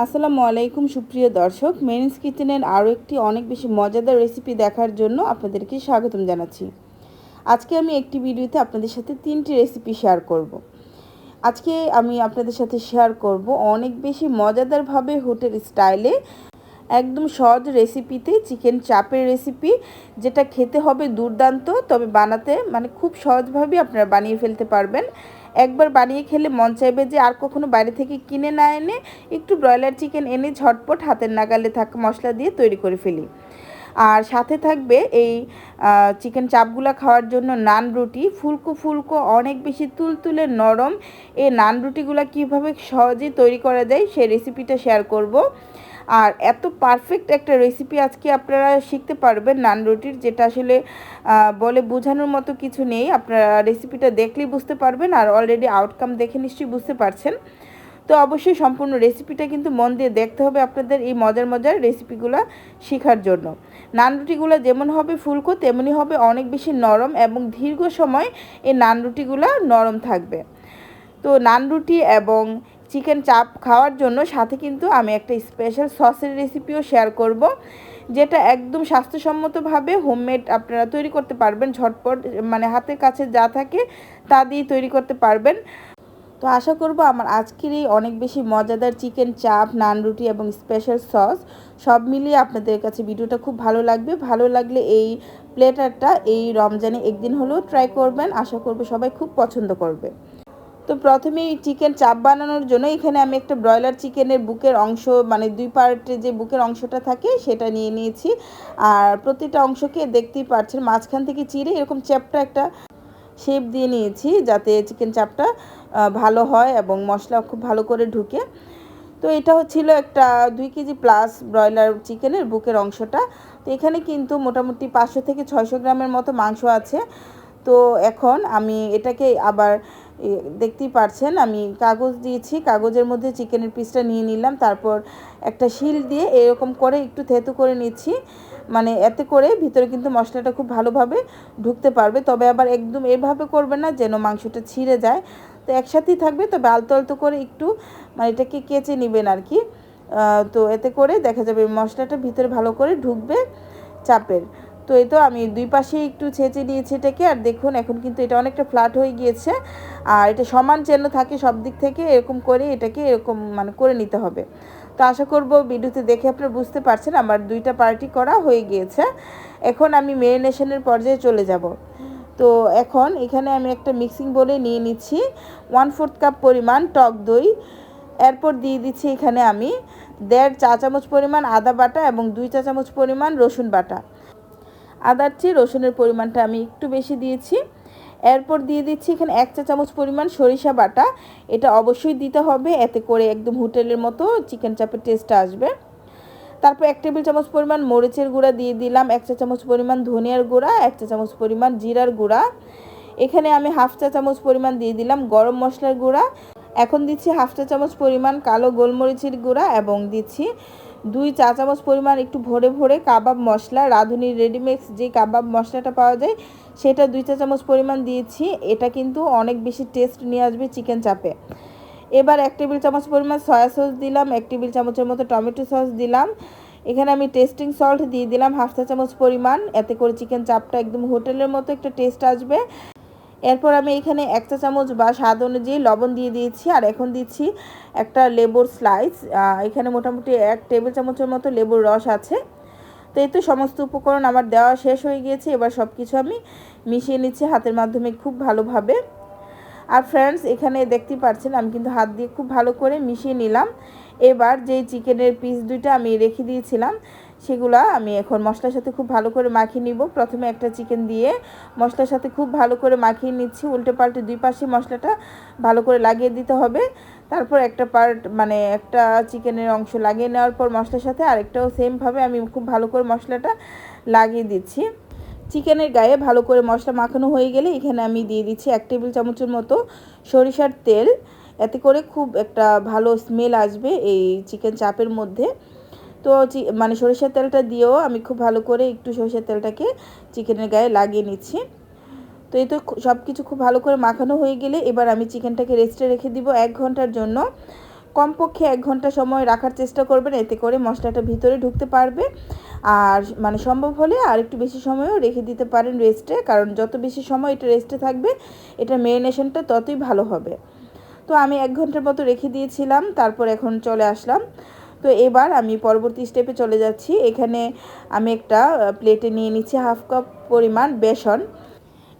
আসসালামু আলাইকুম, সুপ্রিয় দর্শক। মেনিস কিচেনের আরও একটি অনেক বেশি মজাদার রেসিপি দেখার জন্য আপনাদেরকে স্বাগতম জানাচ্ছি। আজকে আমি একটি ভিডিওতে আপনাদের সাথে তিনটি রেসিপি শেয়ার করব। আজকে আমি আপনাদের সাথে শেয়ার করব অনেক বেশি মজাদারভাবে হোটেল স্টাইলে একদম সহজ রেসিপিতে চিকেন চাপের রেসিপি যেটা খেতে হবে দুর্দান্ত, তবে বানাতে মানে খুব সহজভাবে আপনারা বানিয়ে ফেলতে পারবেন। একবার বানিয়ে খেলে মন চাইবে যে আর কখনো বাইরে থেকে কিনে না এনে একটু ব্রয়লার চিকেন এনে ঝটপট হাতের নাগালে থাকা মশলা দিয়ে তৈরি করে ফেলি। আর সাথে থাকবে এই চিকেন চাপগুলা খাওয়ার জন্য নান রুটি। ফুলকো ফুলকো অনেক বেশি তুলতুলে নরম। এই নান রুটিগুলো কীভাবে সহজেই তৈরি করা যায় সেই রেসিপিটা শেয়ার করব। আর এত পারফেক্ট একটা রেসিপি আজকে আপনারা শিখতে পারবেন নান রুটির, যেটা আসলে বলে বোঝানোর মতো কিছু নেই। আপনারা রেসিপিটা দেখলেই বুঝতে পারবেন আর অলরেডি আউটকাম দেখে নিশ্চয়ই বুঝতে পারছেন। তো অবশ্যই সম্পূর্ণ রেসিপিটা কিন্তু মন দিয়ে দেখতে হবে আপনাদের এই মজার মজার রেসিপিগুলো শেখার জন্য। নান রুটিগুলো যেমন হবে ফুলকো, তেমনি হবে অনেক বেশি নরম এবং দীর্ঘ সময় এই নান রুটিগুলো নরম থাকবে। তো নান রুটি এবং চিকেন চাপ খাওয়ার জন্য সাথে কিন্তু আমি একটা স্পেশাল সসের রেসিপিও শেয়ার করব, যেটা একদম স্বাস্থ্যসম্মতভাবে হোমমেড আপনারা তৈরি করতে পারবেন, ঝটপট মানে হাতের কাছে যা থাকে তা দিয়ে তৈরি করতে পারবেন। তো আশা করব আমার আজকের এই অনেক বেশি মজাদার চিকেন চাপ নান রুটি এবং স্পেশাল সস সব মিলিয়ে আপনাদের কাছে ভিডিওটা খুব ভালো লাগবে। ভালো লাগলে এই প্লেটারটা এই রমজানে একদিন হলেও ট্রাই করবেন। আশা করব সবাই খুব পছন্দ করবে। তো প্রথমেই চিকেন চাপ বানানোর জন্য এখানে আমি একটা ব্রয়লার চিকেনের বুকের অংশ মানে দুই পার্টে যে বুকের অংশটা থাকে সেটা নিয়ে নিয়েছি। আর প্রতিটা অংশকে দেখতেই পাচ্ছেন, মাঝখান থেকে চিড়ে এরকম চ্যাপটা একটা শেপ দিয়ে নিয়েছি যাতে চিকেন চাপটা ভালো হয় এবং মশলা খুব ভালো করে ঢুকে। তো এটা হচ্ছিল একটা দুই কেজি প্লাস ব্রয়লার চিকেনের বুকের অংশটা। তো এখানে কিন্তু মোটামুটি পাঁচশো থেকে ছয়শো গ্রামের মতো মাংস আছে। তো এখন আমি এটাকে আবার দেখতেই পারছেন, আমি কাগজ দিয়েছি, কাগজের মধ্যে চিকেনের পিসটা নিয়ে নিলাম, তারপর একটা শিল দিয়ে এরকম করে একটু থেতু করে নিচ্ছি মানে এতে করে ভিতরে কিন্তু মশলাটা খুব ভালোভাবে ঢুকতে পারবে, তবে আবার একদম এভাবে করবে না যেন মাংসটা ছিঁড়ে যায়, তো একসাথেই থাকবে, তবে আলতো আলতো করে একটু মানে এটাকে কেচে নেবেন আর কি তো এতে করে দেখা যাবে মশলাটা ভিতরে ভালো করে ঢুকবে চাপের তো এই তো আমি দুই পাশে একটু ছেঁচে নিয়েছি এটাকে। আর দেখুন, এখন কিন্তু এটা অনেকটা ফ্ল্যাট হয়ে গিয়েছে। আর এটা সমান চেন থাকে সব দিক থেকে, এরকম করে এটাকে এরকম মানে করে নিতে হবে। তো আশা করব ভিডিওতে দেখে আপনারা বুঝতে পারছেন, আমার দুইটা পার্টি করা হয়ে গিয়েছে। এখন আমি মেরিনেশনের পর্যায়ে চলে যাব। তো এখন এখানে আমি একটা মিক্সিং বলে নিয়ে নিচ্ছি। ওয়ান ফোর্থ কাপ পরিমাণ টক দই। এরপর দিয়ে দিচ্ছি এখানে আমি দেড় চা চামচ পরিমাণ আদা বাটা এবং দুই চা চামচ পরিমাণ রসুন বাটা। আদার চেয়ে রসুনের পরিমাণটা আমি একটু বেশি দিয়েছি। এরপর দিয়ে দিচ্ছি এখানে এক চা চামচ পরিমাণ সরিষা বাটা। এটা অবশ্যই দিতে হবে, এতে করে একদম হোটেলের মতো চিকেন চাপের টেস্টটা আসবে। তারপর এক টেবিল চামচ পরিমাণ মরিচের গুঁড়া দিয়ে দিলাম, এক চা চামচ পরিমাণ ধনিয়ার গুঁড়া, এক চা চামচ পরিমাণ জিরার গুঁড়া। এখানে আমি হাফ চা চামচ পরিমাণ দিয়ে দিলাম গরম মশলার গুঁড়া। এখন দিচ্ছি হাফ চা চামচ পরিমাণ কালো গোলমরিচের গুঁড়া এবং দিচ্ছি দুই চা চামচ পরিমাণ একটু ভরে ভরে কাবাব মশলা, রাঁধুনির রেডিমেক্স যে কাবাব মশলাটা পাওয়া যায়, সেটা দুই চা চামচ পরিমাণ দিয়েছি। এটা কিন্তু অনেক বেশি টেস্ট নিয়ে আসবে চিকেন চাপে। এবার এক টেবিল চামচ পরিমাণ সয়া সস দিলাম, এক টেবিল চামচের মতো টমেটো সস দিলাম। এখানে আমি টেস্টিং সল্ট দিয়ে দিলাম, হাফ চা চামচ পরিমাণ। এতে করে চিকেন চাপটা একদম হোটেলের মতো একটা টেস্ট আসবে। এরপর আমি এখানে এক চা চামচ বা স্বাদ অনুযায়ী লবণ দিয়ে দিয়েছি, আর এখন দিচ্ছি একটা লেবুর স্লাইস এখানে মোটামুটি এক টেবিল চামচের মতো লেবুর রস আছে। তো এই তো সমস্ত উপকরণ আমার দেওয়া শেষ হয়ে গিয়েছে, এবার সব কিছু আমি মিশিয়ে নিচ্ছি হাতের মাধ্যমে খুব ভালোভাবে। আর ফ্রেন্ডস এখানে দেখতে পাচ্ছেন, আমি কিন্তু হাত দিয়ে খুব ভালো করে মিশিয়ে নিলাম। এবার যেই চিকেনের পিস দুইটা আমি রেখে দিয়েছিলাম সেগুলো আমি এখন মশলার সাথে খুব ভালো করে মাখিয়ে নিব। প্রথমে একটা চিকেন দিয়ে মশলার সাথে খুব ভালো করে মাখিয়ে নিচ্ছি। উল্টে পাল্টে দুই পাশে মশলাটা ভালো করে লাগিয়ে দিতে হবে। তারপর একটা পার্ট মানে একটা চিকেনের অংশ লাগিয়ে নেওয়ার পর মশলার সাথে আরেকটাও সেমভাবে আমি খুব ভালো করে মশলাটা লাগিয়ে দিচ্ছি। চিকেনের গায়ে ভালো করে মশলা মাখানো হয়ে গেলে এখানে আমি দিয়ে দিচ্ছি এক টেবিল চামচের মতো সরিষার তেল। এতে করে খুব একটা ভালো স্মেল আসবে এই চিকেন চাপের মধ্যে। তো মানে সরিষার তেলটা দিয়েও আমি খুব ভালো করে একটু সরিষার তেলটাকে চিকেনের গায়ে লাগিয়ে নিচ্ছি। তো এই তো সব কিছু খুব ভালো করে মাখানো হয়ে গেলে এবার আমি চিকেনটাকে রেস্টে রেখে দিব এক ঘণ্টার জন্য। কমপক্ষে এক ঘণ্টা সময় রাখার চেষ্টা করবেন, এতে করে মশলাটা ভিতরে ঢুকতে পারবে। আর মানে সম্ভব হলে আর একটু বেশি সময়ও রেখে দিতে পারেন রেস্টে, কারণ যত বেশি সময় এটা রেস্টে থাকবে, এটা মেরিনেশনটা ততই ভালো হবে। তো আমি এক ঘণ্টার মতো রেখে দিয়েছিলাম, তারপর এখন চলে আসলাম। তো এবার আমি পরবর্তী স্টেপে চলে যাচ্ছি। এখানে আমি একটা প্লেটে নিয়ে নিচ্ছি হাফ কাপ পরিমাণ বেসন।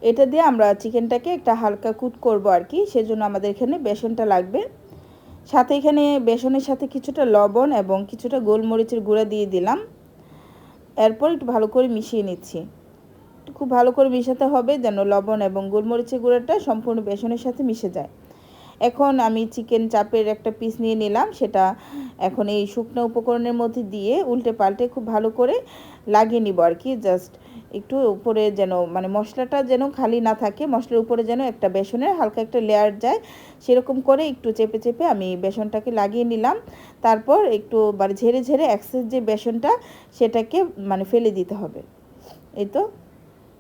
এটা দিয়ে আমরা চিকেনটাকে একটা হালকা কুট করব আর কি, সেজন্য আমাদের এখানে বেসনটা লাগবে। সাথে এখানে বেসনের সাথে কিছুটা লবণ এবং কিছুটা গোলমরিচের গুঁড়া দিয়ে দিলাম। এরপর একটু ভালো করে মিশিয়ে নিচ্ছি। খুব ভালো করে মিশাতে হবে যেন লবণ এবং গোলমরিচের গুঁড়াটা সম্পূর্ণ বেসনের সাথে মিশে যায়। এখন আমি চিকেন চাপের একটা পিস নিয়ে নিলাম, সেটা এখন এই শুকনো উপকরণের মধ্যে দিয়ে উল্টে পাল্টে খুব ভালো করে লাগিয়ে নিব আর কি জাস্ট একটু উপরে যেন মানে মশলাটা যেন খালি না থাকে, মশলার উপরে যেন একটা বেসনের হালকা একটা লেয়ার যায়, সেরকম করে একটু চেপে চেপে আমি বেসনটাকে লাগিয়ে নিলাম, তারপর একটু মানে ঝেড়ে ঝেড়ে অ্যাক্সেস যে বেসনটা, সেটাকে মানে ফেলে দিতে হবে, এই তো।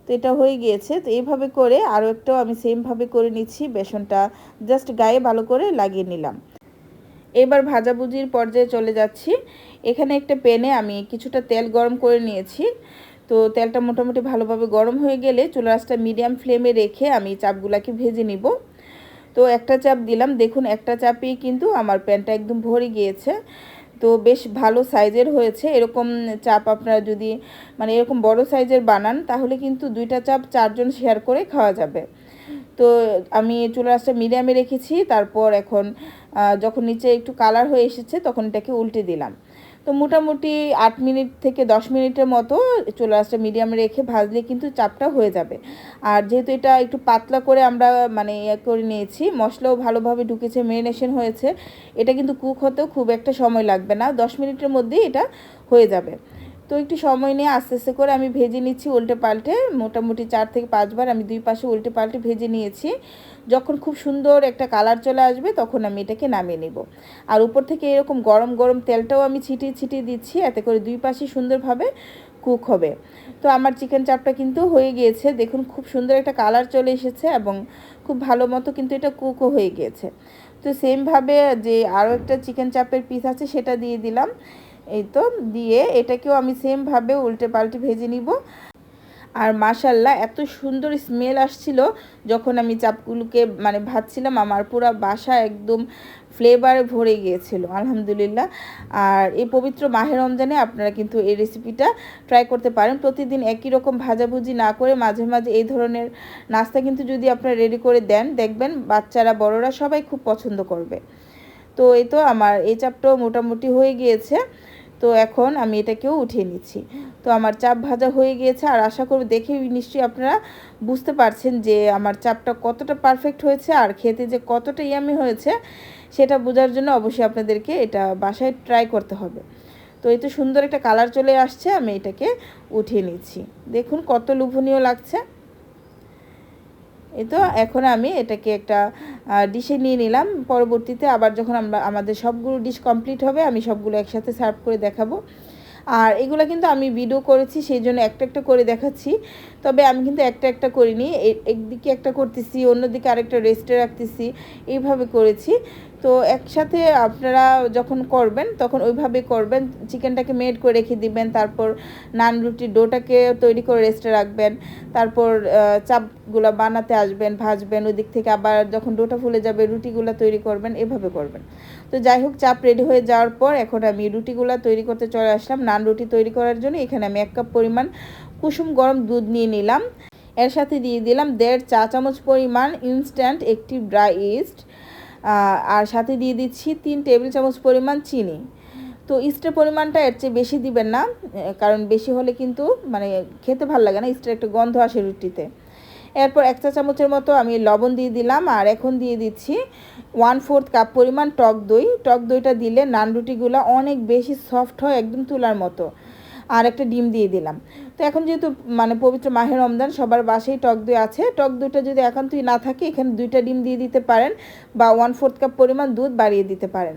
তো এটা হয়ে গিয়েছে। তো এইভাবে করে আরও একটাও আমি সেমভাবে করে নিচ্ছি, বেসনটা জাস্ট গায়ে ভালো করে লাগিয়ে নিলাম। এবার ভাজাভুজির পর্যায়ে চলে যাচ্ছি। এখানে একটা প্যানে আমি কিছুটা তেল গরম করে নিয়েছি। তো তেলটা মোটামুটি ভালোভাবে গরম হয়ে গেলে চুলা আঁচটা মিডিয়াম ফ্লেমে রেখে আমি চাপগুলাকে ভেজে নিব। তো একটা চাপ দিলাম। দেখুন, একটা চাপেই কিন্তু আমার প্যানটা একদম ভরে গিয়েছে। তো বেশ ভালো সাইজের হয়েছে। এরকম চাপ আপনারা যদি মানে এরকম বড় সাইজের বানান, তাহলে কিন্তু দুইটা চাপ চারজন শেয়ার করে খাওয়া যাবে। তো আমি চুলা আঁচটা মিডিয়ামে রেখেছি, তারপর এখন যখন নিচে একটু কালার হয়ে এসেছে, তখন এটাকে উল্টে দিলাম। তো মোটামুটি আট মিনিট থেকে দশ মিনিটের মতো চুলা আঁচটা মিডিয়ামে রেখে ভাজলে কিন্তু চাপটা হয়ে যাবে। আর যেহেতু এটা একটু পাতলা করে আমরা মানে ইয়ে করে নিয়েছি, মশলাও ভালোভাবে ঢুকেছে মেরিনেশন হয়েছে, এটা কিন্তু কুক হতেও খুব একটা সময় লাগবে না, দশ মিনিটের মধ্যেই এটা হয়ে যাবে। তো একটু সময় নিয়ে আস্তে আস্তে করে আমি ভেজে নিচ্ছি উল্টে পাল্টে, মোটামুটি চার থেকে পাঁচবার আমি দুই পাশে উল্টে পাল্টে ভেজে নিয়েছি। যখন খুব সুন্দর একটা কালার চলে আসবে, তখন আমি এটাকে নামিয়ে নেব। আর উপর থেকে এরকম গরম গরম তেলটাও আমি ছিটিয়ে ছিটিয়ে দিচ্ছি, এতে করে দুই পাশে সুন্দরভাবে কুক হবে। তো আমার চিকেন চাপটা কিন্তু হয়ে গিয়েছে। দেখুন, খুব সুন্দর একটা কালার চলে এসেছে এবং খুব ভালো মতো কিন্তু এটা কুকও হয়ে গিয়েছে। তো সেমভাবে যে আরও একটা চিকেন চাপের পিস আছে, সেটা দিয়ে দিলাম। এই তো, দিয়ে এটাকেও আমি সেমভাবে উল্টে পাল্টে ভেজে নিব। আর মাশাল্লাহ, এত সুন্দর স্মেল আসছিল যখন আমি চাপগুলোকে মানে ভাজছিলাম, আমার পুরো বাসা একদম ফ্লেভারে ভরে গিয়েছিল, আলহামদুলিল্লাহ। আর এই পবিত্র মাহের রমজানে আপনারা কিন্তু এই রেসিপিটা ট্রাই করতে পারেন। প্রতিদিন একই রকম ভাজাভুজি না করে মাঝে মাঝে এই ধরনের নাস্তা কিন্তু যদি আপনারা রেডি করে দেন, দেখবেন বাচ্চারা, বড়রা সবাই খুব পছন্দ করবে। তো এই তো আমার এই চাপটাও মোটামুটি হয়ে গিয়েছে। তো এখন আমি এটাকেও উঠিয়ে নিচ্ছি। তো আমার চাপ ভাজা হয়ে গিয়েছে আর আশা করি দেখে নিশ্চয়ই আপনারা বুঝতে পারছেন যে আমার চাপটা কতটা পারফেক্ট হয়েছে আর খেতে যে কতটা ইয়ামি হয়েছে সেটা বোঝার জন্য অবশ্যই আপনাদেরকে এটা বাসায় ট্রাই করতে হবে। তো এই তো সুন্দর একটা কালার চলে আসছে, আমি এটাকে উঠিয়ে নিচ্ছি। দেখুন কত লোভনীয় লাগছে। এই তো, এখন আমি এটাকে একটা ডিশে নিয়ে নিলাম। পরবর্তীতে আবার যখন আমরা, আমাদের সবগুলো ডিশ কমপ্লিট হবে, আমি সবগুলো একসাথে সার্ভ করে দেখাবো। আর এগুলো কিন্তু আমি ভিডিও করেছি, সেই জন্য একটা একটা করে দেখাচ্ছি। তবে আমি কিন্তু একটা একটা করিনি একদিকে একটা করতেছি, অন্যদিকে আরেকটা রেস্টে রাখতেছি। এইভাবে করেছি। তো একসাথে আপনারা যখন করবেন, তখন ওইভাবে করবেন। চিকেনটাকে মেড করে রেখে দিবেন, তারপর নান রুটির ডোটাকে তৈরি করে রেস্টে রাখবেন, তারপর চাপগুলো বানাতে আসবেন, ভাজবেন ওই দিক থেকে আবার যখন ডোটা ফুলে যাবে, রুটিগুলো তৈরি করবেন, এভাবে করবেন। তো যাই হোক, চাপ রেডি হয়ে যাওয়ার পর এখন আমি রুটিগুলো তৈরি করতে চলে আসলাম। নান রুটি তৈরি করার জন্য এখানে আমি এক কাপ পরিমাণ কুসুম গরম দুধ নিয়ে নিলাম। এর সাথে দিয়ে দিলাম দেড় চা চামচ পরিমাণ ইনস্ট্যান্ট একটি ড্রাই ইস্ট আর সাথে দিয়ে দিচ্ছি তিন টেবিল চামচ পরিমাণ চিনি। তো ইস্টের পরিমাণটা এর চেয়ে বেশি দিবেন না কারণ বেশি হলে কিন্তু মানে খেতে ভালো লাগে না, ইস্টের একটা গন্ধ আসে রুটিতে। এরপর এক চা চামচের মতো আমি লবণ দিয়ে দিলাম, আর এখন দিয়ে দিচ্ছি ওয়ান ফোর্থ কাপ পরিমাণ টক দই। টক দইটা দিলে নান রুটিগুলো অনেক বেশি সফট হয়, একদম তুলার মতো। আর একটা ডিম দিয়ে দিলাম। তো এখন যেহেতু মানে পবিত্র মাহের রমজান, সবার বাসেই টক দই আছে। টক দইটা যদি একান্তই না থাকে, এখানে দুইটা ডিম দিয়ে দিতে পারেন বা ওয়ান ফোর্থ কাপ পরিমাণ দুধ বাড়িয়ে দিতে পারেন।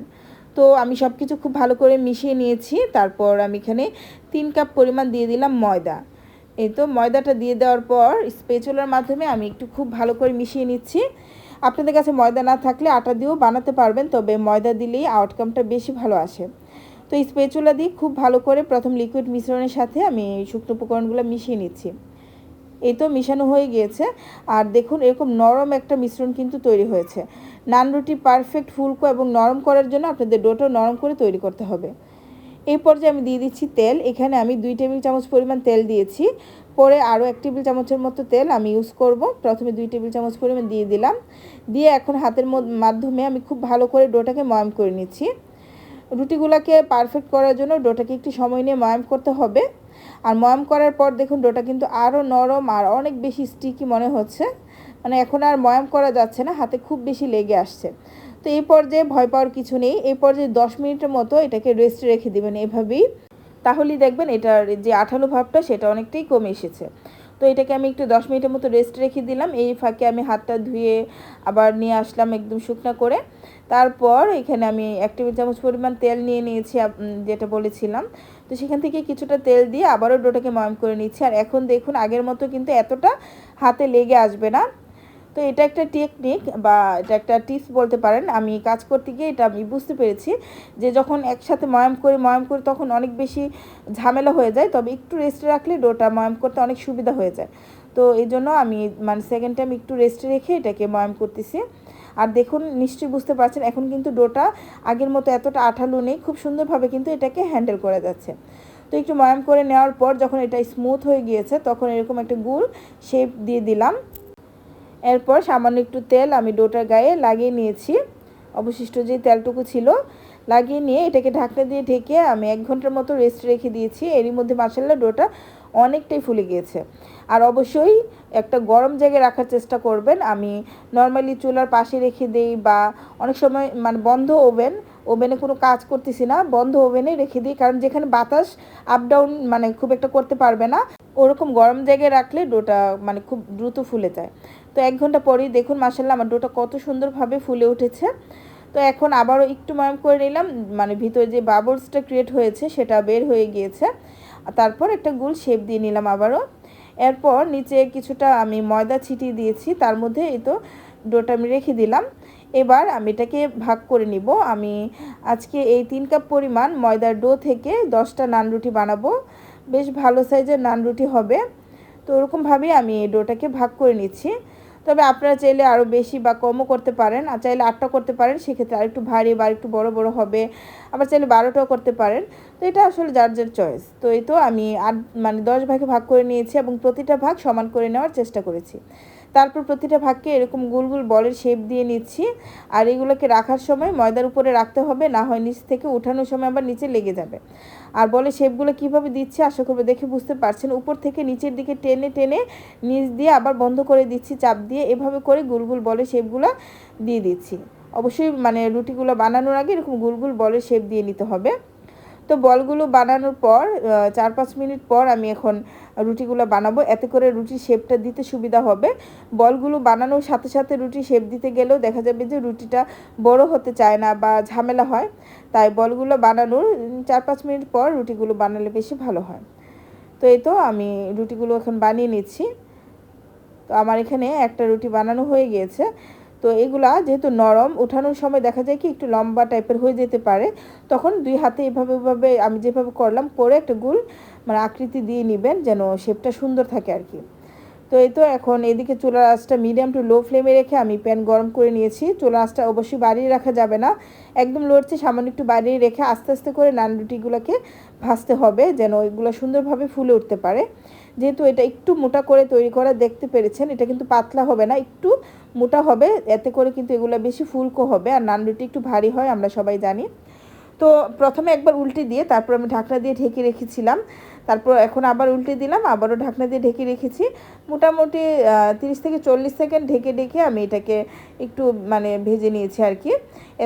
তো আমি সব কিছু খুব ভালো করে মিশিয়ে নিয়েছি। তারপর আমি এখানে তিন কাপ পরিমাণ দিয়ে দিলাম ময়দা। এই তো ময়দাটা দিয়ে দেওয়ার পর স্পেচুলার মাধ্যমে আমি একটু খুব ভালো করে মিশিয়ে নিচ্ছি। আপনাদের কাছে ময়দা না থাকলে আটা দিয়েও বানাতে পারবেন, তবে ময়দা দিলেই আউটকামটা বেশি ভালো আসে। তো এই স্পেচুলা দিয়ে খুব ভালো করে প্রথম লিকুইড মিশ্রণের সাথে আমি শুকনো উপকরণগুলো মিশিয়ে নিচ্ছি। এই তো মিশানো হয়ে গিয়েছে। আর দেখুন, এরকম নরম একটা মিশ্রণ কিন্তু তৈরি হয়েছে। নান রুটি পারফেক্ট ফুলকো এবং নরম করার জন্য আপনাদের ডোটাও নরম করে তৈরি করতে হবে। এই পর্যায়ে আমি দিয়ে দিচ্ছি তেল। এখানে আমি দুই টেবিল চামচ পরিমাণ তেল দিয়েছি। পরে আরও এক টেবিল চামচের মতো তেল আমি ইউজ করব। প্রথমে দুই টেবিল চামচ পরিমাণ দিয়ে দিলাম। দিয়ে এখন হাতের মাধ্যমে আমি খুব ভালো করে ডোটাকে ময়াম করে নিচ্ছি। রুটিগুলোকে পারফেক্ট করার জন্য ডোটাকে একটু সময় নিয়ে ময়াম করতে হবে। আর ময়াম করার পর দেখুন ডোটা কিন্তু আরও নরম আর অনেক বেশি স্টিকি মনে হচ্ছে। মানে এখন আর ময়াম করা যাচ্ছে না, হাতে খুব বেশি লেগে আসছে। তো এই পর্যায়ে ভয় পাওয়ার কিছু নেই, এই পর্যায়ে দশ মিনিটের মতো এটাকে রেস্টে রেখে দেবেন এভাবেই। তাহলেই দেখবেন এটার যে আঠালো ভাবটা সেটা অনেকটাই কমে এসেছে। এটাকে আমি একটু দশ মিনিটের মতো রেস্ট রেখে দিলাম। এই ফাঁকে আমি হাতটা ধুয়ে আবার নিয়ে আসলাম একদম শুকনো করে। তারপর এখানে আমি এক টেবিল চামচ পরিমাণ তেল নিয়ে নিয়েছি যেটা বলেছিলাম। তো সেখান থেকে কিছুটা তেল দিয়ে আবারও ডোটাকে ময়াম করে নিচ্ছি। আর এখন দেখুন, আগের মতো কিন্তু এতটা হাতে লেগে আসবে না। তো এটা একটা টেকনিক বা এটা একটা টিপস বলতে পারেন। আমি কাজ করতে গিয়ে এটা আমি বুঝতে পেরেছি যে যখন একসাথে ময়াম করে ময়াম করে তখন অনেক বেশি ঝামেলা হয়ে যায়। তবে একটু রেস্টে রাখলে ডোটা ময়াম করতে অনেক সুবিধা হয়ে যায়। তো এই জন্য আমি মানে সেকেন্ড টাইম একটু রেস্টে রেখে এটাকে ময়াম করতেছি। আর দেখুন, নিশ্চয়ই বুঝতে পারছেন, এখন কিন্তু ডোটা আগের মতো এতটা আঠালো নেই, খুব সুন্দরভাবে কিন্তু এটাকে হ্যান্ডেল করা যাচ্ছে। তো একটু ময়াম করে নেওয়ার পর যখন এটা স্মুথ হয়ে গিয়েছে, তখন এরকম একটা গুল শেপ দিয়ে দিলাম। এরপর সামান্য একটু তেল আমি ডোটার গায়ে লাগিয়ে নিয়েছি। অবশিষ্ট যে তেলটুকু ছিল, লাগিয়ে নিয়ে এটাকে ঢাকনা দিয়ে ঢেকে আমি এক ঘণ্টার মতো রেস্ট রেখে দিয়েছি। এরই মধ্যে মাসাল্লা ডোটা অনেকটাই ফুলে গিয়েছে। আর অবশ্যই একটা গরম জায়গায় রাখার চেষ্টা করবেন। আমি নর্মালি চুলার পাশে রেখে দেই বা অনেক সময় মানে বন্ধ ওভেন, ওভেনে কোনো কাজ করতেছি না, বন্ধ ওভেনে রেখে দিই। কারণ যেখানে বাতাস আপ ডাউন মানে খুব একটা করতে পারবে না, ওরকম গরম জায়গায় রাখলে ডোটা মানে খুব দ্রুত ফুলে যায়। তো এক ঘণ্টা পরেই দেখুন মাসাল্লাহ আমার ডোটা কত সুন্দরভাবে ফুলে উঠেছে। তো এখন আবারও একটু ময়াম করে নিলাম মানে ভিতরে যে বাবলসটা ক্রিয়েট হয়েছে সেটা বের হয়ে গিয়েছে। তারপর একটা গুল শেপ দিয়ে নিলাম আবারও। এরপর নিচে কিছুটা আমি ময়দা ছিটিয়ে দিয়েছি, তার মধ্যে এই তো ডোটা আমি রেখে দিলাম। এবার আমি এটাকে ভাগ করে নিব। আমি আজকে এই তিন কাপ পরিমাণ ময়দার ডো থেকে দশটা নান রুটি বানাবো। বেশ ভালো সাইজের নান রুটি হবে। তো ওরকমভাবেই আমি এই ডোটাকে ভাগ করে নিচ্ছি। তবে আপনারা চাইলে আরও বেশি বা কমও করতে পারেন। আর চাইলে আটটা করতে পারেন, সেক্ষেত্রে আর একটু ভারী বা একটু বড় বড় হবে। আবার চাইলে বারোটাও করতে পারেন। তো এটা আসলে যার যার চয়েস তো এই তো আমি আট মানে দশ ভাগে ভাগ করে নিয়েছি এবং প্রতিটা ভাগ সমান করে নেওয়ার চেষ্টা করেছি। তারপর প্রতিটা ভাগকে এরকম গোল গোল বলের শেপ দিয়ে নিচ্ছি। আর এগুলোকে রাখার সময় ময়দার উপরে রাখতে হবে, না হয় নিচ থেকে উঠানোর সময় আবার নিচে লেগে যাবে। আর বলে শেপগুলো কীভাবে দিচ্ছি আশা করবে দেখে বুঝতে পারছেন। উপর থেকে নিচের দিকে টেনে টেনে নিচ দিয়ে আবার বন্ধ করে দিচ্ছি, চাপ দিয়ে এভাবে করে গুলগুল বলের শেপগুলো দিয়ে দিচ্ছি। অবশ্যই মানে রুটিগুলো বানানোর আগে এরকম গুলগুল বলের শেপ দিয়ে নিতে হবে। তো বলগুলো বানানোর পর চার পাঁচ মিনিট পর আমি এখন রুটিগুলো বানাবো। এতে করে রুটির শেপটা দিতে সুবিধা হবে। বলগুলো বানানোর সাথে সাথে রুটি শেপ দিতে গেলেও দেখা যাবে যে রুটিটা বড় হতে চায় না বা ঝামেলা হয়। তাই বলগুলো বানানোর চার পাঁচ মিনিট পর রুটিগুলো বানালে বেশি ভালো হয়। তো এই তো আমি রুটিগুলো এখন বানিয়ে নিচ্ছি। তো আমার এখানে একটা রুটি বানানো হয়ে গিয়েছে। তো এগুলা যেহেতু নরম ওঠানোর সময় দেখা যায় কি একটু লম্বা টাইপের হয়ে যেতে পারে। তখন দুই হাতে এভাবে এভাবে আমি যেভাবে করলাম, করে একটা গুল মানে আকৃতি দিয়ে নেবেন যেন শেপটা সুন্দর থাকে আর কি। তো এই তো এখন এদিকে চুলার আঁচটা মিডিয়াম টু লো ফ্লেমে রেখে আমি প্যান গরম করে নিয়েছি। চুলার আঁচটা অবশ্যই বাড়িয়ে রাখা যাবে না। একদম লড়ছে সামান্য একটু বাড়িয়ে রেখে আস্তে আস্তে করে নান রুটিগুলোকে ভাজতে হবে যেন ওইগুলো সুন্দরভাবে ফুলে উঠতে পারে। যেহেতু এটা একটু মোটা করে তৈরি করা দেখতে পেরেছেন, এটা কিন্তু পাতলা হবে না, একটু মোটা হবে, এতে করে কিন্তু এগুলো বেশি ফুলকো হবে আর নান রুটি একটু ভারী হয়, আমরা সবাই জানি। তো প্রথমে একবার উল্টে দিয়ে তারপর আমি ঢাকনা দিয়ে ঢেকে রেখেছিলাম, তারপর এখন আবার উল্টে দিলাম, আবারও ঢাকনা দিয়ে ঢেকে রেখেছি। মোটামুটি তিরিশ থেকে চল্লিশ সেকেন্ড ঢেকে ঢেকে আমি এটাকে একটু মানে ভেজে নিয়েছি আর কি,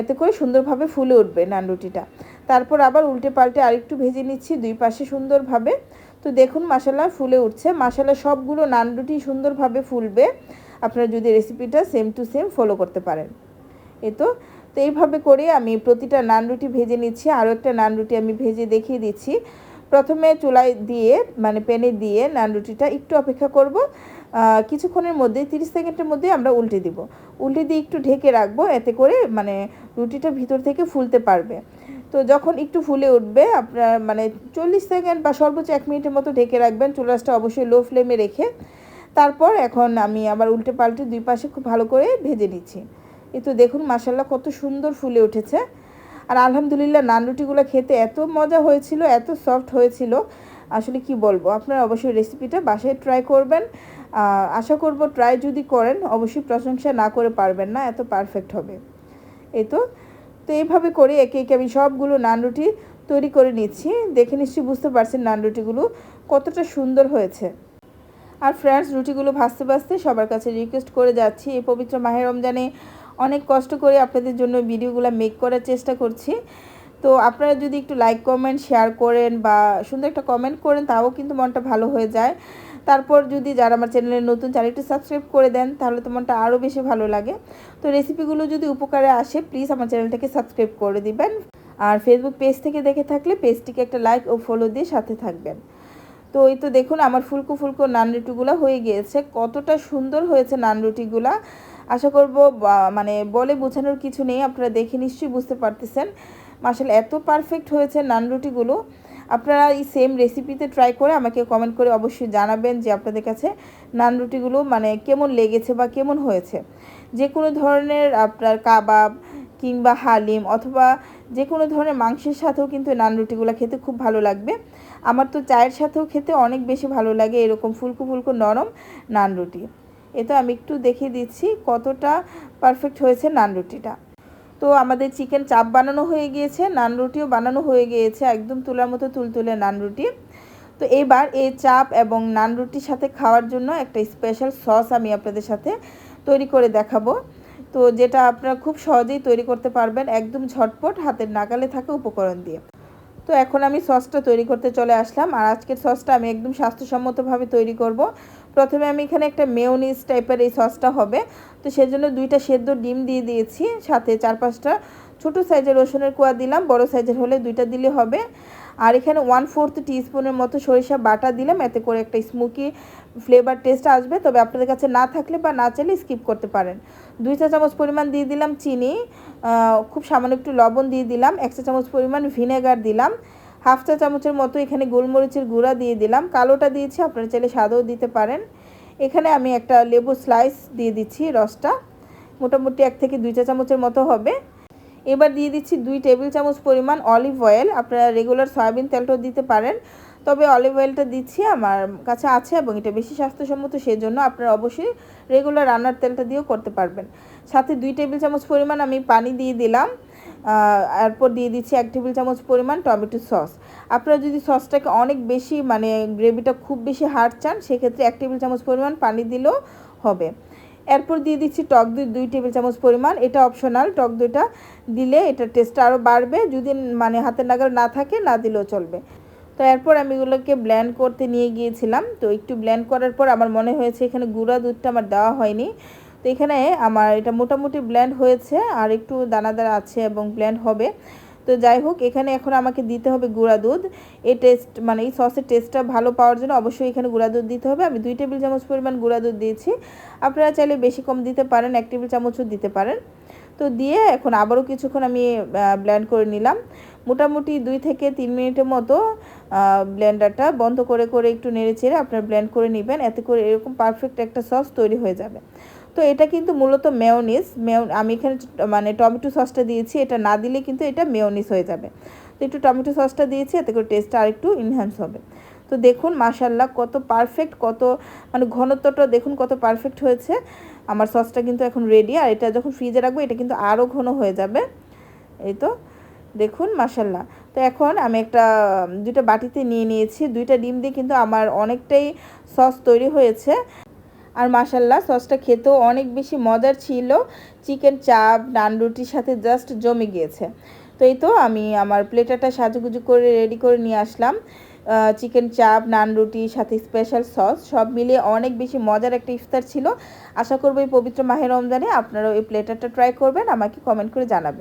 এতে করে সুন্দরভাবে ফুলে উঠবে নান রুটিটা তারপর আবার উল্টে পাল্টে আরেকটু ভেজে নিচ্ছি দুই পাশে সুন্দরভাবে। তো দেখুন মশলা ফুলে উঠছে। মশলা সবগুলো নান রুটি সুন্দরভাবে ফুলবে। আপনারা যদি রেসিপিটা সেম টু সেম ফলো করতে পারেন। এ তো তো এইভাবে করে আমি প্রতিটা নান রুটি ভেজে নিচ্ছি। আরও একটা নান রুটি আমি ভেজে দেখিয়ে দিচ্ছি। প্রথমে চুলায় দিয়ে মানে প্যানে দিয়ে নান রুটিটা একটু অপেক্ষা করব। কিছুক্ষণের মধ্যে, তিরিশ সেকেন্ডের মধ্যে আমরা উল্টে দিব। উল্টে দিয়ে একটু ঢেকে রাখব। এতে করে মানে রুটিটা ভিতর থেকে ফুলতে পারবে। তো যখন একটু ফুলে উঠবে, আপনার মানে চল্লিশ সেকেন্ড বা সর্বোচ্চ এক মিনিটের মতো ঢেকে রাখবেন চুলাসটা অবশ্যই লো ফ্লেমে রেখে। তারপর এখন আমি আবার উল্টে পাল্টে দুই পাশে খুব ভালো করে ভেজে নিচ্ছি। এই তো দেখুন মাসাল্লাহ কত সুন্দর ফুলে উঠেছে। আর আলহামদুলিল্লাহ, নান রুটিগুলো খেতে এত মজা হয়েছিল, এত সফট হয়েছিল। আসলে কি বলব, আপনারা অবশ্যই রেসিপিটা বাসায় ট্রাই করবেন। আশা করব ট্রাই যদি করেন, অবশ্যই প্রশংসা না করে পারবেন না, এত পারফেক্ট হবে। এই তো তো এইভাবে করে একে একে আমি সবগুলো নান রুটি তৈরি করে নিচ্ছি। দেখে নিশ্চয়ই বুঝতে পারছেন নান রুটিগুলো কতটা সুন্দর হয়েছে। আর ফ্রেন্ডস রুটিগুলো ভাজতে ভাজতে সবার কাছে রিকোয়েস্ট করে যাচ্ছি। এই পবিত্র মাহের রমজানে অনেক কষ্ট করে আপনাদের জন্য ভিডিওগুলো মেক করার চেষ্টা করছি। তো আপনারা যদি একটু লাইক কমেন্ট শেয়ার করেন বা সুন্দর একটা কমেন্ট করেন, তাও কিন্তু মনটা ভালো হয়ে যায়। তারপর যদি যারা আমার চ্যানেলে নতুন চ্যানেলটি সাবস্ক্রাইব করে দেন, তাহলে তো মনটা আরও বেশি ভালো লাগে। তো রেসিপিগুলো যদি উপকারে আসে প্লিজ আমার চ্যানেলটাকে সাবস্ক্রাইব করে দিবেন। আর ফেসবুক পেজ থেকে দেখে থাকলে পেজটিকে একটা লাইক ও ফলো দিয়ে সাথে থাকবেন। তো এই তো দেখুন, আমার ফুলকো ফুলকো নান রুটিগুলো হয়ে গিয়েছে। কতটা সুন্দর হয়েছে নান রুটিগুলা। আশা করব মানে বলে বোঝানোর কিছু নেই, আপনারা দেখে নিশ্চয়ই বুঝতে পারতেছেন। মাসাল এত পারফেক্ট হয়েছে নান রুটিগুলো। আপনারা এই সেম রেসিপিতে ট্রাই করে আমাকে কমেন্ট করে অবশ্যই জানাবেন যে আপনাদের কাছে নান রুটিগুলো মানে কেমন লেগেছে বা কেমন হয়েছে। যে কোনো ধরনের আপনার কাবাব কিংবা হালিম অথবা যে কোনো ধরনের মাংসের সাথেও কিন্তু নান রুটিগুলো খেতে খুব ভালো লাগবে। আমার তো চায়ের সাথেও খেতে অনেক বেশি ভালো লাগে এরকম ফুলকো ফুলকো নরম নান রুটি। এ তো আমি একটু দেখিয়ে দিচ্ছি কতটা পারফেক্ট হয়েছে নান রুটিটা। তো আমাদের চিকেন চাপ বানানো হয়ে গিয়েছে, নান রুটিও বানানো হয়ে গিয়েছে, একদম তুলার মতো তুলতুলে নান রুটি। তো এবার এই চাপ এবং নান রুটির সাথে খাওয়ার জন্য একটা স্পেশাল সস আমি আপনাদের সাথে তৈরি করে দেখাবো। তো যেটা আপনারা খুব সহজেই তৈরি করতে পারবেন, একদম ঝটপট হাতের নাগালে থাকা উপকরণ দিয়ে। তো এখন আমি সসটা তৈরি করতে চলে আসলাম, আর আজকের সসটা আমি একদম স্বাস্থ্যসম্মতভাবে তৈরি করব। প্রথমে আমি এখানে একটা মেয়োনিজ টাইপের এই সসটা হবে। তো সেজন্য দুইটা সেদ্ধ ডিম দিয়ে দিয়েছি, সাথে চার পাঁচটা ছোটো সাইজের রসুনের কোয়া দিলাম, বড় সাইজের হলে দুইটা দিলে হবে। আর এখানে ওয়ান ফোর্থ টিস্পুনের মতো সরিষা বাটা দিলাম, এতে করে একটা স্মোকি ফ্লেভার টেস্ট আসবে। তবে আপনাদের কাছে না থাকলে বা না চাইলে স্কিপ করতে পারেন। দুই চা চামচ পরিমাণ দিয়ে দিলাম চিনি খুব সামান্য একটু লবণ দিয়ে দিলাম, এক চা চামচ পরিমাণ ভিনেগার দিলাম। হাফ চা চামচের মতো এখানে গোলমরিচের গুঁড়া দিয়ে দিলাম। কালোটা দিয়েছি, আপনারা চাইলে সাদাও দিতে পারেন। এখানে আমি একটা লেবু স্লাইস দিয়ে দিচ্ছি রসটা। মোটামুটি এক থেকে দুই চা চামচের মতো হবে। এবার দিয়ে দিচ্ছি দুই টেবিল চামচ পরিমাণ অলিভ অয়েল। আপনারা রেগুলার সয়াবিন তেলটাও দিতে পারেন। তবে অলিভ অয়েলটা দিচ্ছি, আমার কাছে আছে এবং এটা বেশি স্বাস্থ্যসম্মত, সেজন্য আপনারা অবশ্যই রেগুলার রান্নার তেলটা দিয়েও করতে পারবেন। সাথে দুই টেবিল চামচ পরিমাণ আমি পানি দিয়ে দিলাম। এরপর দিয়ে দিচ্ছি এক টেবিল চামচ পরিমাণ টমেটো সস। আপনারা যদি সসটাকে অনেক বেশি মানে গ্রেভিটা খুব বেশি হার্ড চান, সেক্ষেত্রে এক টেবিল চামচ পরিমাণ পানি দিলেও হবে। এরপর দিয়ে দিচ্ছি টক দই দুই টেবিল চামচ পরিমাণ। এটা অপশনাল টক দইটা দিলে এটা টেস্টটা আরও বাড়বে। যদি মানে হাতের নাগাল না থাকে, না দিলেও চলবে। তো এরপর আমি এগুলোকে ব্ল্যান্ড করতে নিয়ে গিয়েছিলাম। তো একটু ব্ল্যান্ড করার পর আমার মনে হয়েছে এখানে গুঁড়া দুধটা আমার দেওয়া হয়নি। তো এখানে আমার এটা মোটামুটি ব্ল্যান্ড হয়েছে আর একটু দানাদার আছে এবং ব্ল্যান্ড হবে। তো যাই হোক, এখানে এখন আমাকে দিতে হবে গুঁড়া দুধ। এই টেস্ট মানে এই সসের টেস্টটা ভালো পাওয়ার জন্য অবশ্যই এখানে গুঁড়া দুধ দিতে হবে। আমি দুই টেবিল চামচ পরিমাণ গুঁড়া দুধ দিয়েছি। আপনারা চাইলে বেশি কম দিতে পারেন, এক টেবিল চামচও দিতে পারেন। তো দিয়ে এখন আবারও কিছুক্ষণ আমি ব্ল্যান্ড করে নিলাম। মোটামুটি দুই থেকে তিন মিনিটের মতো ব্লেন্ডারটা বন্ধ করে করে একটু নেড়ে চেড়ে আপনার ব্ল্যান্ড করে নেবেন। এতে করে এরকম পারফেক্ট একটা সস তৈরি হয়ে যাবে। তো এটা কিন্তু মূলত মেয়োনিজ মেয় আমি এখানে মানে টমেটো সসটা দিয়েছি, এটা না দিলে কিন্তু এটা মেয়োনিজ হয়ে যাবে। তো একটু টমেটো সসটা দিয়েছি, এতে করে টেস্টটা আরেকটু ইনহ্যান্স হবে। তো দেখুন মাশাল্লাহ কত পারফেক্ট কত মানে ঘনত্বটা দেখুন কত পারফেক্ট হয়েছে। আমার সসটা কিন্তু এখন রেডি আর এটা যখন ফ্রিজে রাখব, এটা কিন্তু আরও ঘন হয়ে যাবে। এই তো, দেখুন মাশাল্লাহ তো এখন আমি একটা, দুইটা বাটিতে নিয়ে নিয়েছি। দুইটা ডিম দিয়ে কিন্তু আমার অনেকটাই সস তৈরি হয়েছে। আর মাশাল্লাহ সসটা খেতেও অনেক বেশি মজার ছিল। চিকেন চাপ, নান রুটির সাথে জাস্ট জমে গিয়েছে। তো এই তো আমি আমার প্লেটারটা সাজুগুজু করে রেডি করে নিয়ে আসলাম। চিকেন চাপ, নান রুটি, সাথে স্পেশাল সস সব মিলিয়ে অনেক বেশি মজার একটা ইফতার ছিল। আশা করব এই পবিত্র মাহের রমজানে আপনারাও এই প্লেটারটা ট্রাই করবেন, আমাকে কমেন্ট করে জানাবেন।